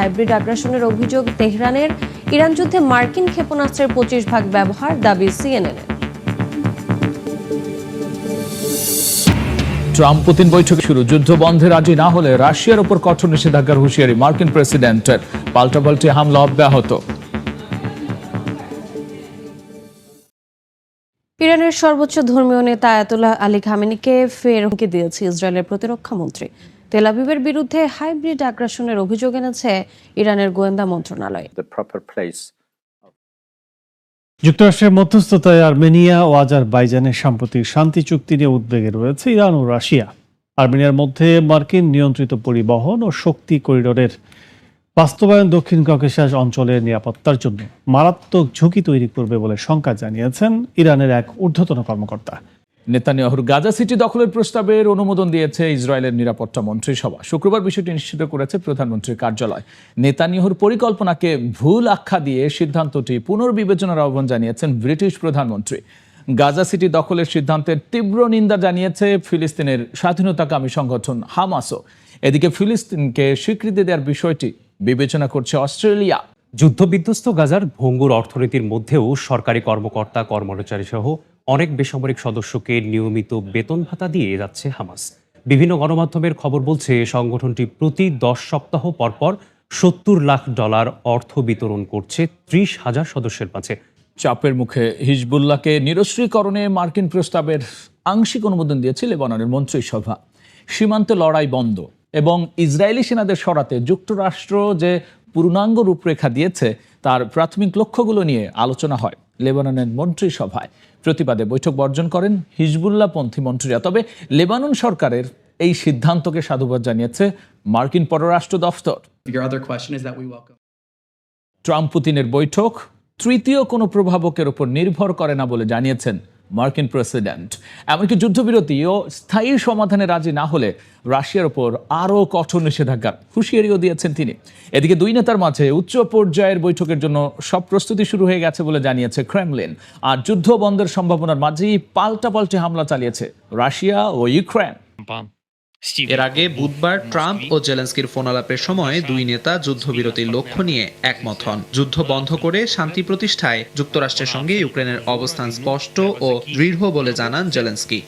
Hybrid আগ্রাসনের অভিযোগ তেহরানের ইরান যুদ্ধে মার্কিন ক্ষেপণাস্ত্রের পঁচিশ ভাগ ব্যবহার দাবি সিএনএন ট্রাম্প পুতিন বৈঠক শুরু যুদ্ধ বন্ধে রাজি না হলে রাশিয়ার উপর কঠোর নিষেধাজ্ঞার হুঁশিয়ারি মার্কিন প্রেসিডেন্টের পাল্টাপাল্টি হামলা অব্যাহত। ইরানের সর্বোচ্চ ধর্মীয় নেতা আয়াতুল্লাহ আলী খামেনিকে ফের হুমকি দিয়েছে ইসরায়েলের প্রতিরক্ষা মন্ত্রী। তেল আবিবের বিরুদ্ধে হাইব্রিড আগ্রাসনের অভিযোগ এনেছে ইরানের গোয়েন্দা মন্ত্রণালয়. যুক্তরাষ্ট্রের মধ্যস্থতায় আর্মেনিয়া ও আজারবাইজানের সাম্প্রতিক শান্তি চুক্তি নিয়ে উদ্বেগে রয়েছে ইরান ও রাশিয়া আর্মেনিয়ার মধ্যে মার্কিন নিয়ন্ত্রিত পরিবহন ও শক্তি করিডোরের বাস্তবায়ন দক্ষিণ ককেশাস অঞ্চলের নিরাপত্তার জন্য মারাত্মক ঝুঁকি তৈরি করবে বলে শঙ্কা জানিয়েছেন ইরানের এক ঊর্ধ্বতন কর্মকর্তা নেতানিয়াহুর গাজা সিটি দখলের প্রস্তাবের অনুমোদন দিয়েছে ইসরায়েলের নিরাপত্তা মন্ত্রিসভা শুক্রবার বিষয়টি নিশ্চিত করেছে প্রধানমন্ত্রীর কার্যালয়। নেতানিয়াহুর পরিকল্পনাকে ভুল আখ্যা দিয়ে সিদ্ধান্তটি পুনর্বিবেচনার আহ্বান জানিয়েছেন ব্রিটিশ প্রধানমন্ত্রী। গাজা সিটি দখলের সিদ্ধান্তের তীব্র নিন্দা জানিয়েছে ফিলিস্তিনের স্বাধীনতাকামী সংগঠন হামাসও। এদিকে ফিলিস্তিনকে স্বীকৃতি দেওয়ার বিষয়টি বিবেচনা করছে অস্ট্রেলিয়া। যুদ্ধবিধ্বস্ত গাজার ভঙ্গুর অর্থনীতির মধ্যেও সরকারি কর্মকর্তা কর্মচারী সহ অনেক বেসামরিক সদস্যকে নিয়মিত বেতন ভাতা দিয়ে যাচ্ছে হামাস। বিভিন্ন গণমাধ্যমের খবর বলছে, সংগঠনটি প্রতি দশ সপ্তাহ পরপর সত্তর লাখ ডলার অর্থ বিতরণ করছে ত্রিশ হাজার সদস্যের মাঝে। চাপের মুখে হিজবুল্লাহকে নিরস্ত্রীকরণে মার্কিন প্রস্তাবের আংশিক অনুমোদন দিয়েছে লেবাননের মন্ত্রিসভা। সীমান্তে লড়াই বন্ধ এবং ইসরায়েলি সেনাদের সরাতে যুক্তরাষ্ট্র যে পূর্ণাঙ্গ রূপরেখা দিয়েছে, তার প্রাথমিক লক্ষ্যগুলো নিয়ে আলোচনা হয়। লেবাননের মন্ত্রিসভায় প্রতিবাদে বৈঠক বর্জন করেন হিজবুল্লাহ পন্থী মন্ত্রীরা তবে লেবানন সরকারের এই সিদ্ধান্তকে সাধুবাদ জানিয়েছে মার্কিন পররাষ্ট্র দফতর. ট্রাম্প পুতিনের বৈঠক তৃতীয় কোনো প্রভাবকের উপর নির্ভর করে না বলে জানিয়েছেন মার্কিন প্রেসিডেন্ট। এমনকি যুদ্ধবিরতি ও স্থায়ী সমাধানে রাজি না হলে রাশিয়ার ওপর আরও কঠোর নিষেধাজ্ঞার হুঁশিয়ারিও দিয়েছেন তিনি। এদিকে দুই নেতার মাঝে উচ্চ পর্যায়ের বৈঠকের জন্য সব প্রস্তুতি শুরু হয়ে গেছে বলে জানিয়েছে ক্রেমলিন। আর যুদ্ধ বন্ধের সম্ভাবনার মাঝেই পাল্টাপাল্টি হামলা চালিয়েছে রাশিয়া ও ইউক্রেন। এর আগে বুধবার ট্রাম্প ও জেলেন্সকির ফোনালাপের সময় দুই নেতা যুদ্ধবিরতির লক্ষ্য নিয়ে একমত হন। যুদ্ধ বন্ধ করে শান্তি প্রতিষ্ঠায় যুক্তরাষ্ট্রের সঙ্গে ইউক্রেনের অবস্থান স্পষ্ট ও দৃঢ় বলে জানান জেলেন্সকি।